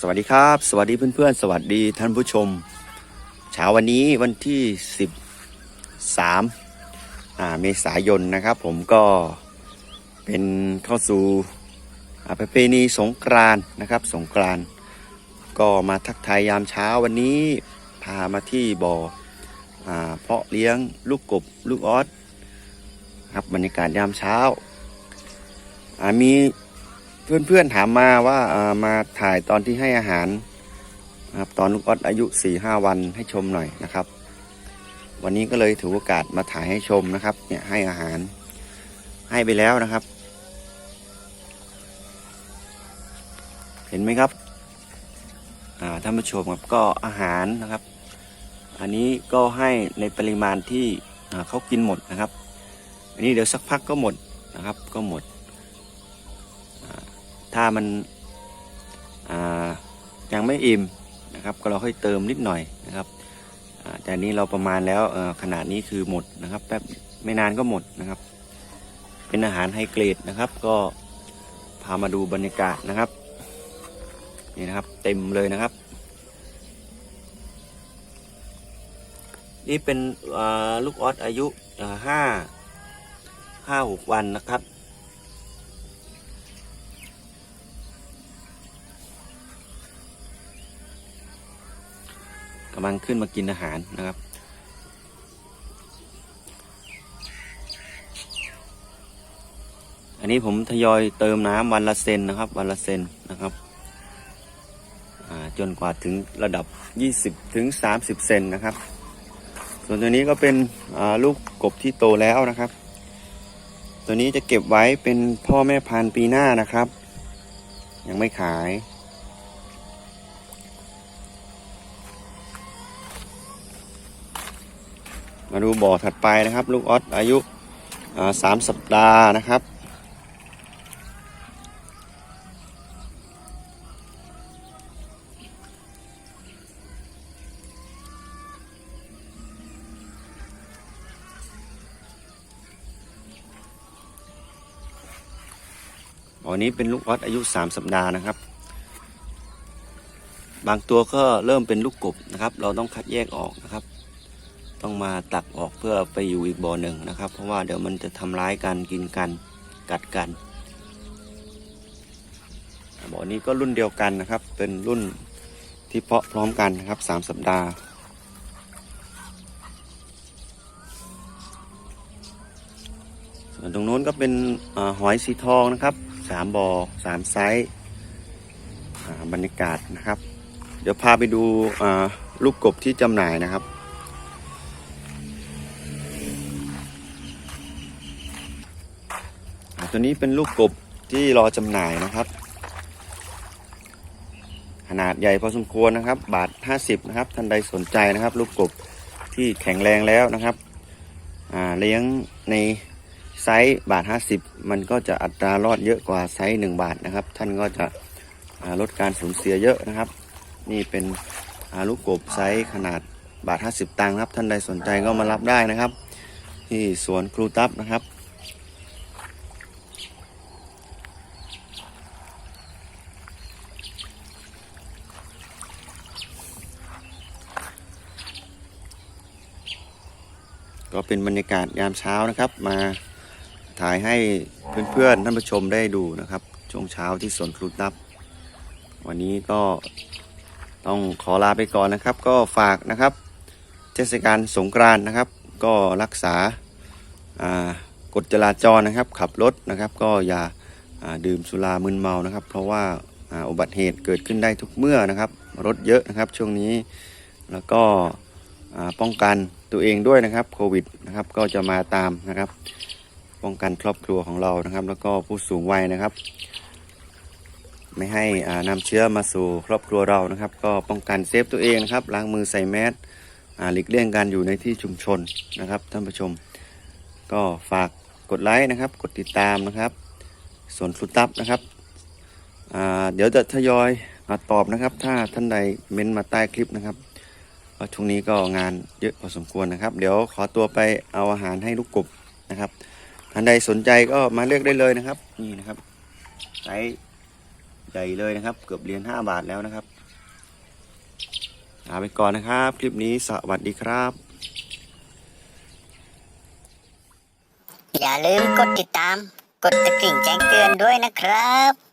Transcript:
สวัสดีครับ สวัสดีเพื่อนๆ สวัสดีท่านผู้ชม เช้าวันนี้วันที่ 13อ่าเมษายนนะครับ ผมก็เป็นเข้าสู่ประเพณีสงกรานนะครับ สงกรานก็มาทักทายยามเช้าวันนี้พามาที่บ่ออเพาะเลี้ยงลูกกบลูกออสครับบรรยากาศยามเช้า มีเพื่อนๆถามมาว่ามาถ่ายตอนที่ให้อาหารนะครับตอนลูกออดอายุ4ี่ห้าวันให้ชมหน่อยนะครับ วันนี้ก็เลยถือโอกาสมาถ่ายให้ชมนะครับ เนี่ยให้อาหารให้ไปแล้วนะครับ เห็นไหมครับอ่าท่านผู้ชมครับก็อาหารนะครับ อันนี้ก็ให้ในปริมาณที่เขากินหมดนะครับ อันนี้เดี๋ยวสักพักก็หมดนะครับ ก็หมด ถ้ามันยังไม่อิ่มนะครับ ก็เราค่อยเติมนิดหน่อยนะครับแต่นี้เราประมาณแล้วขนาดนี้คือหมดนะครับแป๊บไม่นานก็หมดนะครับ เป็นอาหารไฮเกรดนะครับ ก็พามาดูบรรยากาศนะครับนี่นะครับ เต็มเลยนะครับ นี่เป็นลูกออสอายุห้าห้าหกวันนะครับำลังขึ้นมากินอาหารนะครับ อันนี้ผมทยอยเติมน้ำวันละเซนนะครับ วันละเซนนะครับจนกว่าถึงระดับ 20ถึง30 เซนนะครับ ส่วนตัวนี้ก็เป็นลูกกบที่โตแล้วนะครับ ตัวนี้จะเก็บไว้เป็นพ่อแม่พันธุ์ปีหน้านะครับ ยังไม่ขาย มาดูบ่อถัดไปนะครับ ลูกออสอายุสามสัปดาห์นะครับ บ่อนี้เป็นลูกออสอายุสามสัปดาห์นะครับ บางตัวก็เริ่มเป็นลูกกบนะครับ เราต้องคัดแยกออกนะครับ ต้องมาตักออกเพื่อไปอยู่อีกบ่อหนึ่งนะครับ เพราะว่าเดี๋ยวมันจะทำร้ายกันกินกันกัดกันบ่อนี้ก็รุ่นเดียวกันนะครับ เป็นรุ่นที่เพาะพร้อมกันนะครับสามสัปดาห์ส่วนตรงนู้นก็เป็นอหอยสีทองนะครับสามบ่อสามไซส์บรรยากาศนะครับ เดี๋ยวพาไปดูลูกกบที่จำหน่ายนะครับ อ่า ตัวนี้เป็นลูกกบที่รอจำหน่ายนะครับ ขนาดใหญ่พอสมควรนะครับ บาท 50 นะครับ ท่านใดสนใจนะครับ ลูกกบที่แข็งแรงแล้วนะครับเลี้ยงในไซส์บาท 50 มันก็จะอัตรารอดเยอะกว่าไซส์ 1 บาทนะครับ ท่านก็จะลดการสูญเสียเยอะนะครับ นี่เป็นลูกกบไซส์ขนาดบาท 50 ตังค์ครับ ท่านใดสนใจก็มารับได้นะครับ ที่สวนครูตับนะครับ ก็เป็นบรรยากาศยามเช้านะครับ มาถ่ายให้เพื่อนๆท่านผู้ชมได้ดูนะครับ ช่วงเช้าที่สวนครูตับ วันนี้ก็ต้องขอลาไปก่อนนะครับ ก็ฝากนะครับ เทศกาลสงกรานต์นะครับ ก็รักษาากฎจราจรนะครับ ขับรถนะครับ ก็อย่าอาดื่มสุรามึนเมานะครับ เพราะว่าอ,าอุบัติเหตุเกิดขึ้นได้ทุกเมื่อนะครับ รถเยอะนะครับช่วงนี้แล้วก็ ป้องกันตัวเองด้วยนะครับโควิดนะครับก็จะมาตามนะครับ ป้องกันครอบครัวของเรานะครับ แล้วก็ผู้สูงวัยนะครับ ไม่ให้อ่านำเชื้อมาสู่ครอบครัวเรานะครับ ก็ป้องกันเซฟตัวเองนะครับล้างมือใส่แมสหลีกเลี่ยงการอยู่ในที่ชุมชนนะครับท่านผู้ชม ก็ฝากกดไลค์นะครับ กดติดตามนะครับส่วนครูตับนะครับเดี๋ยวจะทยอยตอบนะครับ ถ้าท่านใดเม้นมาใต้คลิปนะครับ เพราช่วงนี้ก็งานเยอะพอสมควรนะครับ เดี๋ยวขอตัวไปเอาอาหารให้ลูกกบนะครับท่านใดสนใจก็มาเลือกได้เลยนะครับ นี่นะครับไซส์ใหญ่เลยนะครับ เกือบเหรียญ5บาทแล้วนะครับลาไปก่อนนะครับ คลิปนี้สวัสดีครับ อย่าลืมกดติดตาม กดตะกริ่งแจ้งเตือนด้วยนะครับ